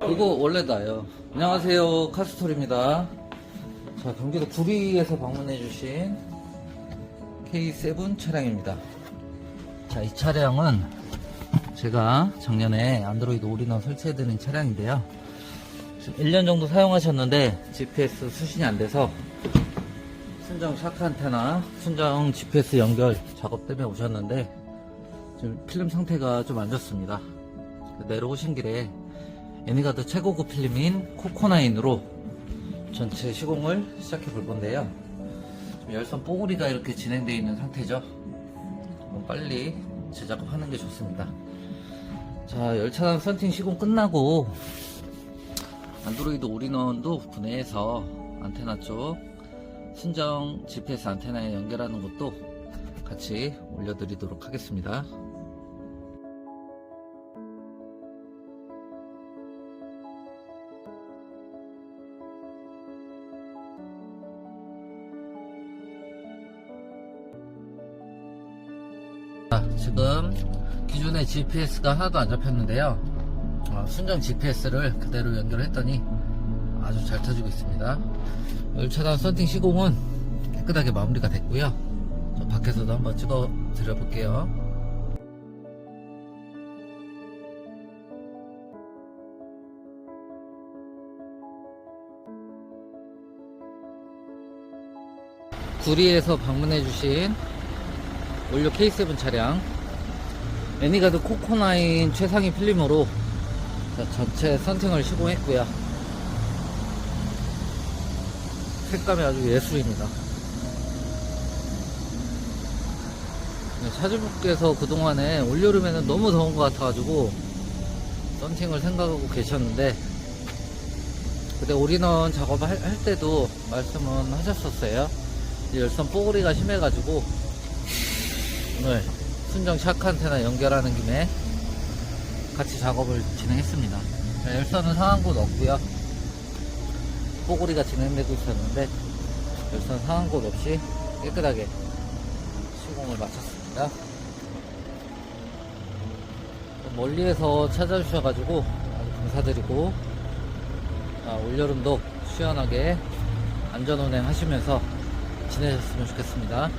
그거 원래 나요. 안녕하세요. 카스톨입니다. 자, 경기도 구리에서 방문해주신 K7 차량입니다. 자, 이 차량은 제가 작년에 안드로이드 올인원 설치해드린 차량인데요. 지금 1년 정도 사용하셨는데 GPS 수신이 안 돼서 순정 샤크 안테나, 순정 GPS 연결 작업 때문에 오셨는데 지금 필름 상태가 좀 안 좋습니다. 내려오신 길에 애니가드 최고급 필름인 코코나인으로 전체 시공을 시작해 볼 건데요. 열선 뽀글이가 이렇게 진행되어 있는 상태죠. 빨리 제작하는 게 좋습니다. 자, 열차단 썬팅 시공 끝나고 안드로이드 올인원도 분해해서 안테나 쪽 순정 GPS 안테나에 연결하는 것도 같이 올려드리도록 하겠습니다. 자, 지금 기존의 GPS가 하나도 안 잡혔는데요. 어, 순정 GPS를 그대로 연결했더니 아주 잘 터지고 있습니다. 열차단 썬팅 시공은 깨끗하게 마무리가 됐고요. 저 밖에서도 한번 찍어 드려 볼게요. 구리에서 방문해 주신 올려 K7 차량. 애니가드 코코나인 최상위 필름으로 자, 전체 선팅을 시공했고요. 색감이 아주 예술입니다. 네, 차주분께서 그동안에 올여름에는 너무 더운 것 같아가지고 썬팅을 생각하고 계셨는데 그때 올인원 작업을 할, 할 때도 말씀은 하셨었어요. 열선 뽀글이가 심해가지고 오늘 순정 샤크 안테나 연결하는 김에 같이 작업을 진행했습니다. 자, 열선은 상한 곳 없고요. 뽀글이가 진행되고 있었는데 열선 상한 곳 없이 깨끗하게 시공을 마쳤습니다. 멀리에서 찾아주셔가지고 아주 감사드리고 아, 올여름도 시원하게 안전운행 하시면서 지내셨으면 좋겠습니다.